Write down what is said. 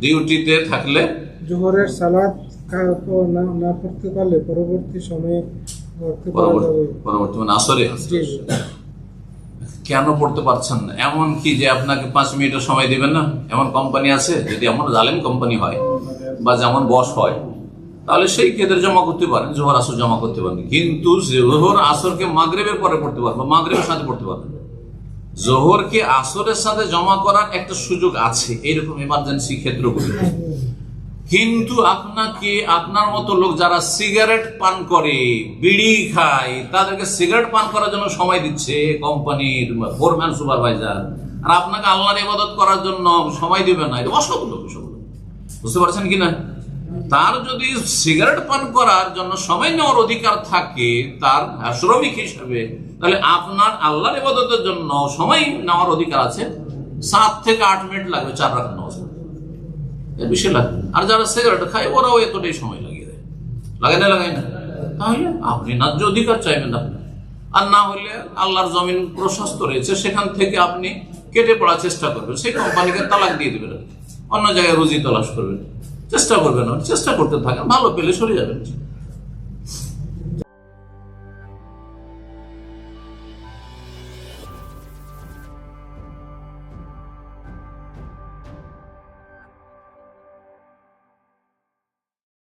ডিউটিতে থাকলে জোহরের সালাদ না পড়তে পারলে পরবর্তী সময়ে পরবর্তী মানে আসরে কেন পড়তে পারছেন না? এমন কি যে আপনাকে পাঁচ মিনিটের সময় দিবেন না? এমন কোম্পানি আছে? যদি এমন জালেম কোম্পানি হয় বা যেমন বস হয় তাহলে সেই কেদের জমা করতে পারেন? জোহর আসর জমা করতে পারেন। কিন্তু জোহর আসরকে মাগরেবের পরে পড়তে পারবেন মাগরেবের সাথে পড়তে পারবেন জোহরকে আসরের সাথে জমা করার একটা সুযোগ আছে, এরকম এমার্জেন্সি ক্ষেত্রগুলি কিন্তু আপনাকে, আপনার মতো লোক যারা সিগারেট পান করে, বিড়ি খায়, তাদেরকে সিগারেট পান করার জন্য সময় দিচ্ছে কোম্পানির ফোরম্যান সুপারভাইজার আর আপনাকে আল্লাহর ইবাদত করার জন্য সময় দিবে না, এটা লোক। বুঝতে পারছেন কি না? তার যদি সিগারেট পান করার জন্য সময় নেওয়ার অধিকার থাকে, তার শ্রমিক হিসেবে, তাহলে আপনার আল্লাহর ইবাদতের জন্য সময় নেওয়ার অধিকার আছে। সাত থেকে আট মিনিট লাগবে চার রাখার এর বেশি লাগে না। আর যারা সিগারেট খায়, ওরাও এতটাই সময় লাগিয়ে দেয়। লাগে না লাগাই না? তাহলে আপনি ন্যায্য অধিকার চাইবেন না। আর না হলে আল্লাহর জমিন প্রশস্ত রয়েছে, সেখান থেকে আপনি কেটে পড়ার চেষ্টা করবেন। সেই কোম্পানিকে তালাক দিয়ে দেবেন। অন্য জায়গায় রুজি তলাশ করবেন। চেষ্টা করবেন চেষ্টা করতে থাকেন ভালো পেলে সরে যাবেন।